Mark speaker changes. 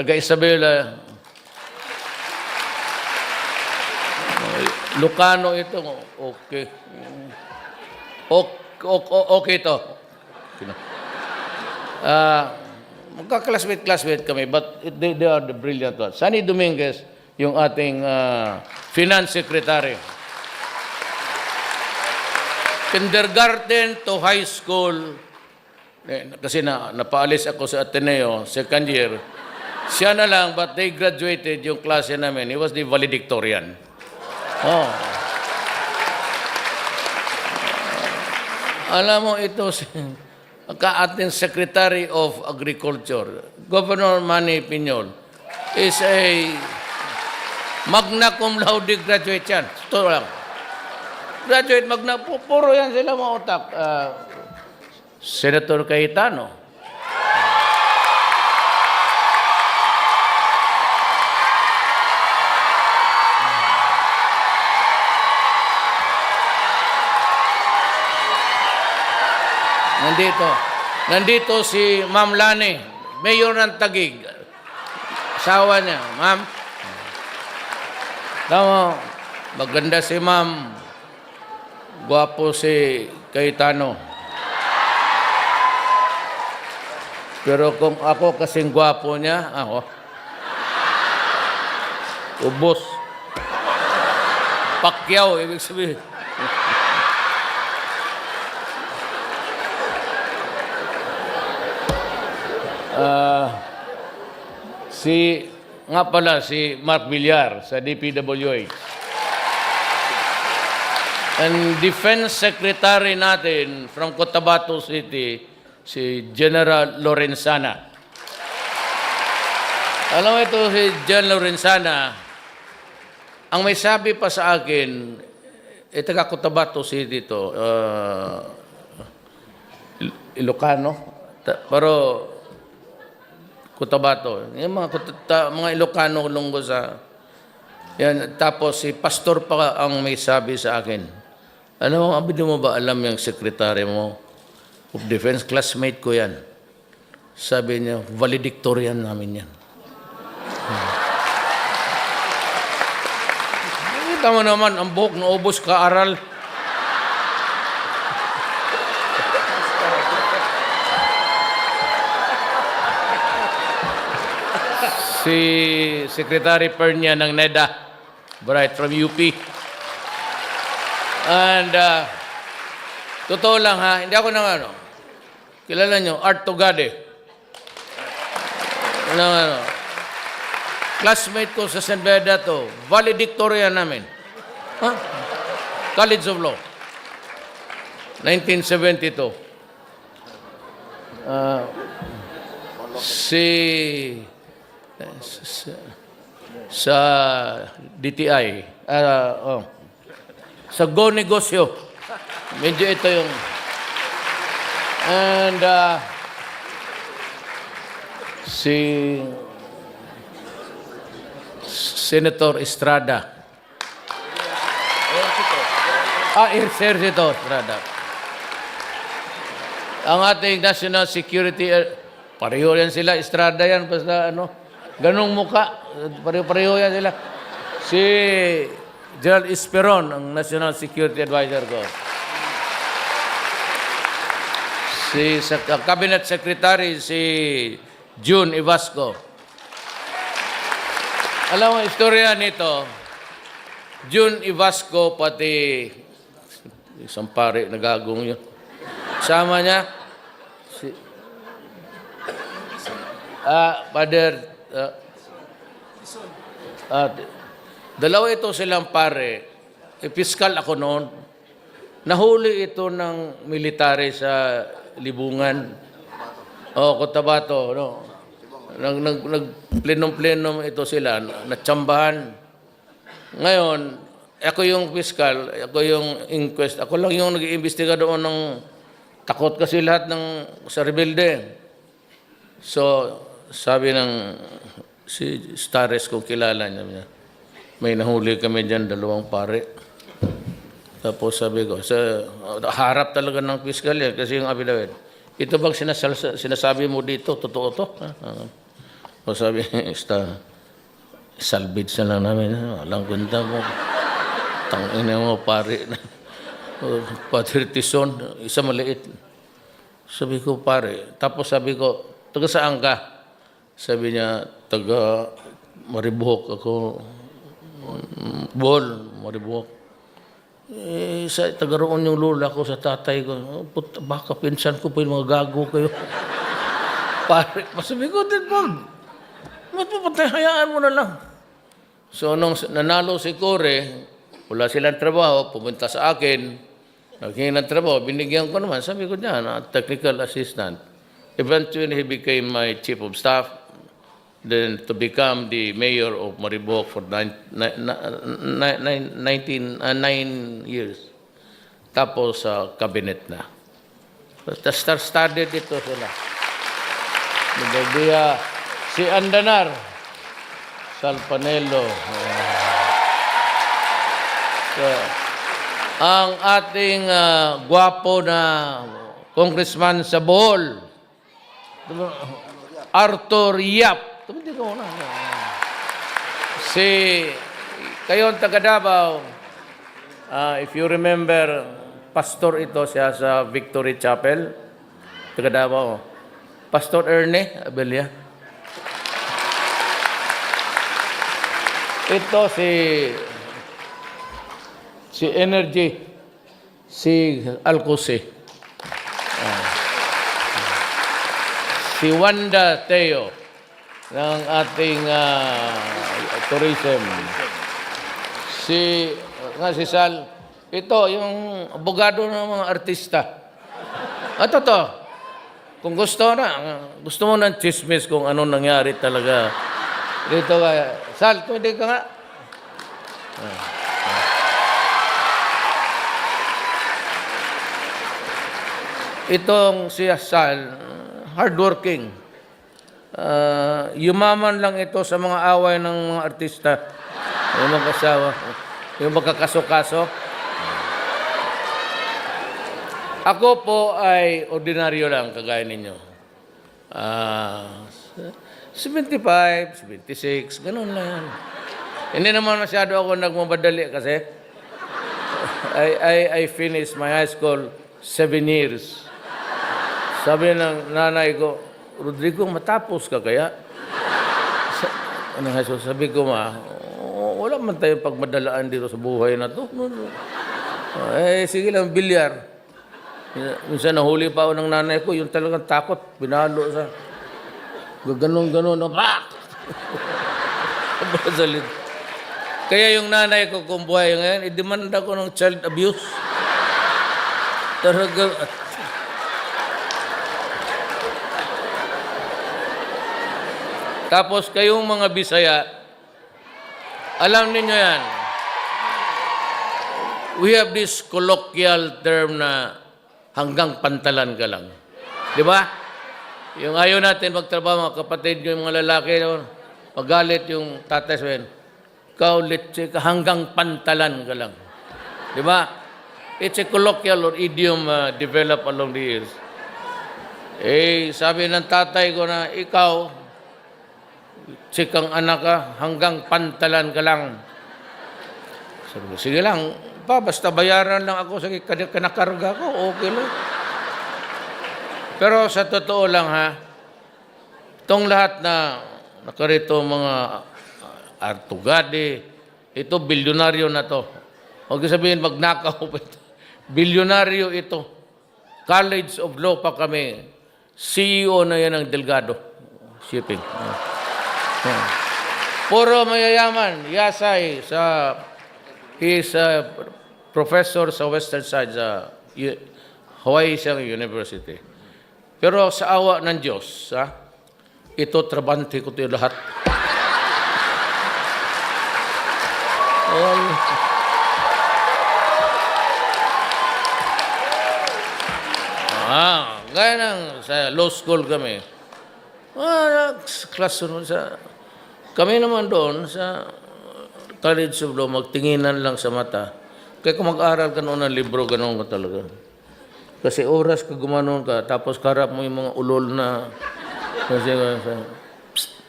Speaker 1: taga Isabela. Lucano ito. Okay. Okay, okay to. Ah, magka-classmate-classmate kami, but they, they are the brilliant ones. Sunny Dominguez, yung ating ah, finance secretary. Kindergarten to high school, eh, kasi na, napaalis ako sa Ateneo, second year, siya na lang, but they graduated yung klase namin. He was the valedictorian. Oh. Alam mo, ito si ka ating Secretary of Agriculture, Governor Manny Piñol, is a magna cum laude graduate yan. Ito lang. Graduate magna, pu- puro yan sila mga utak. Ah, Senator Cayetano. Nandito. Nandito si Ma'am Lani, mayor ng Tagig. Asawa niya, Ma'am. Tama, maganda si Ma'am. Gwapo si Cayetano. Pero kung ako kasing gwapo niya, ako, ubos. Pakyaw, ibig sabihin. Si, nga pala, si Mark Villar sa DPWH. And Defense Secretary natin from Cotabato City, si General Lorenzana. Alam mo ito si General Lorenzana, ang may sabi pa sa akin, eh, taga Cotabato City to, uh, Il- Ilocano, pero Cotabato. Yung mga, Kutata- mga Ilocano lunggo sa... Yan, tapos si pastor pa ang may sabi sa akin. Ano abid mo ba alam yung sekretary mo of defense? Classmate ko yan. Sabi niya, valedictorian namin yan. Hmm. Nakita mo naman, ang buhok na ubos ka-aral. Si Secretary Pernia ng NEDA, Bright from UP. And uh, totoo lang ha, hindi ako nang ano, kilala nyo, Art Tugade. Ano, ano, classmate ko sa San Beda to, valedictorian namin. Ha? College of Law. 1972. Uh, si sa, sa DTI, ah, oh, sa Go Negosyo. Medyo ito yung... And ah, si Senator Estrada. Ah, Exercito Estrada. Ang ating national security, eh, pareho yan sila, Estrada yan, basta ano, ganong muka, pareho-pareho yan sila. Si Gerald Esperon, ang national security advisor ko. Si uh, cabinet secretary, si June Ivasco. Alam mo, istorya nito, June Ivasco, pati isang pare, nagagong yun. Sama niya, si, ah, Father, ah, ah, dalawa ito silang pare. Episkal ako noon. Nahuli ito ng military sa libungan. O, Cotabato, no? Nag, nag, nag plenum-plenum ito sila, natsambahan. Ngayon, ako yung fiscal, ako yung inquest, ako lang yung nag-iimbestiga doon ng takot kasi lahat ng sa rebelde. So, sabi ng si Stares kung kilala niya, niya, may nahuli kami dyan, dalawang pare. Tapos sabi ko, sa harap talaga ng fiscal yan kasi yung affidavit. Ito bang sinasal, sinasabi mo dito? Totoo to? Tapos sabi, ista, salvage na lang namin. Walang kwenta mo. Tangina mo, pare. Padre Tison, isa maliit. Sabi ko, pare. Tapos sabi ko, taga saan ka? Sabi niya, taga Maribuhok ako. Bohol, Maribuhok. Eh, sa taga yung lola ko sa tatay ko. Oh, puta, baka pinsan ko pa yung mga gago kayo. pare, sabi ko, din wag. Ba't mo patay, hayaan mo na lang. So, nung nanalo si Kore, wala silang trabaho, pumunta sa akin, naghingi ng trabaho, binigyan ko naman, sabi ko niyan, ah, technical assistant. Eventually, he became my chief of staff, then to become the mayor of Maribok for nine, nine, nine, 19, ah, nine years. Tapos sa cabinet na. Star studied ito sila. Nagbiya si Andanar, Salpanelo. So, ang ating ah, gwapo na congressman sa Bohol, Arthur Yap. Ko na. Si, kayo taga Davao, ah, if you remember, pastor ito siya sa Victory Chapel, taga Davao. Pastor Erne Abelia. Ito si si Energy, si Alcose. Ah. Si Wanda Teo ng ating ah, tourism. Si nga si Sal, ito yung abogado ng mga artista. At ito, kung gusto na, gusto mo ng chismis kung ano nangyari talaga. Dito ka, Sal, pwede ka nga. Itong si Sal, hardworking. Uh, yumaman lang ito sa mga away ng mga artista. Yung mga kasawa, yung magkakaso-kaso. Ako po ay ordinaryo lang, kagaya ninyo. Ah, 75, 76, ganun lang. Hindi naman masyado ako nagmamadali kasi I, I, I finished my high school seven years. Sabi ng nanay ko, Rodrigo, matapos ka kaya? Anong high school? Sabi ko, ma, "Oh, wala man tayong pagmadalaan dito sa buhay na to. No, no. Eh, sige lang, bilyar. Minsan nahuli pa ako ng nanay ko, yung talagang takot, binalo sa... Ganon-ganon, pak! Basalit. Kaya yung nanay ko kung buhay ngayon, idemanda ko ng child abuse. Talaga, Tapos kayong mga Bisaya, alam ninyo yan, we have this colloquial term na hanggang pantalan ka lang. Di ba? Yung ayaw natin magtrabaho, mga kapatid yung mga lalaki, magalit yung tatay sabihin, ikaw, litsi ka, hanggang pantalan ka lang. Di ba? It's a colloquial or idiom uh, developed along the years. Eh, sabi ng tatay ko na, ikaw, Sikang anak ka, hanggang pantalan ka lang. Sabi ko, sige lang, pa, basta bayaran lang ako kan- kanakarga ko, okay lang. Pero sa totoo lang ha, itong lahat na nakarito mga uh, artugade, ito bilyonaryo na to. Huwag sabihin magnakaw pa ito. Bilyonaryo ito. College of Law pa kami. CEO na yan ng Delgado. Shipping. Yeah. Puro mayayaman. Yasay sa he is a professor sa Western Side sa Hawaii siyang University. Pero sa awa ng Diyos, ha, ito trabante ko ito lahat. Ayan. Ah, gaya ng sa law school kami. Ah, classroom sa... Kami naman doon sa College of Law, magtinginan lang sa mata. Kaya kung mag-aral ka noon ng libro, ganun ka talaga. Kasi oras ka gumanon ka, tapos karap mo yung mga ulol na... Kasi,